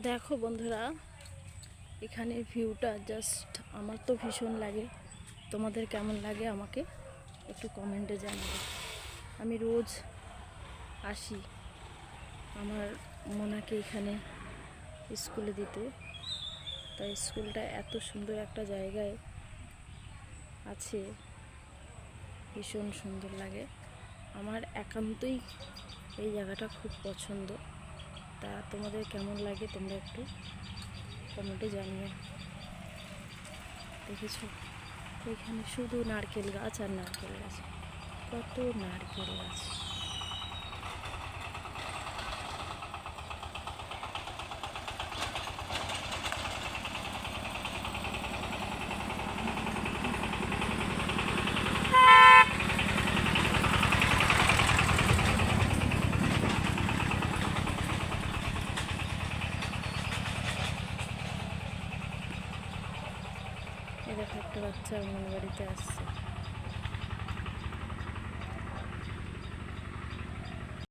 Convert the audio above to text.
দেখো বন্ধুরা, এখানে ভিউটা জাস্ট আমার তো ভীষণ লাগে। তোমাদের কেমন লাগে আমাকে একটু কমেন্টে জানাবে আমি রোজ আসি আমার মোনাকে এখানে স্কুলে দিতে। তাই স্কুলটা এত সুন্দর একটা জায়গায় আছে, ভীষণ সুন্দর লাগে। আমার একান্তই এই জায়গাটা খুব পছন্দ। তা তোমাদের কেমন লাগে তোমরা একটু কমেন্টে জানিও। দেখেছ? এখানে শুধু নারকেল গাছ আর নারকেল গাছ। কত নারকেল গাছ। দেখো একটা বাচ্চা অঙ্গনবাড়িতে আসছে।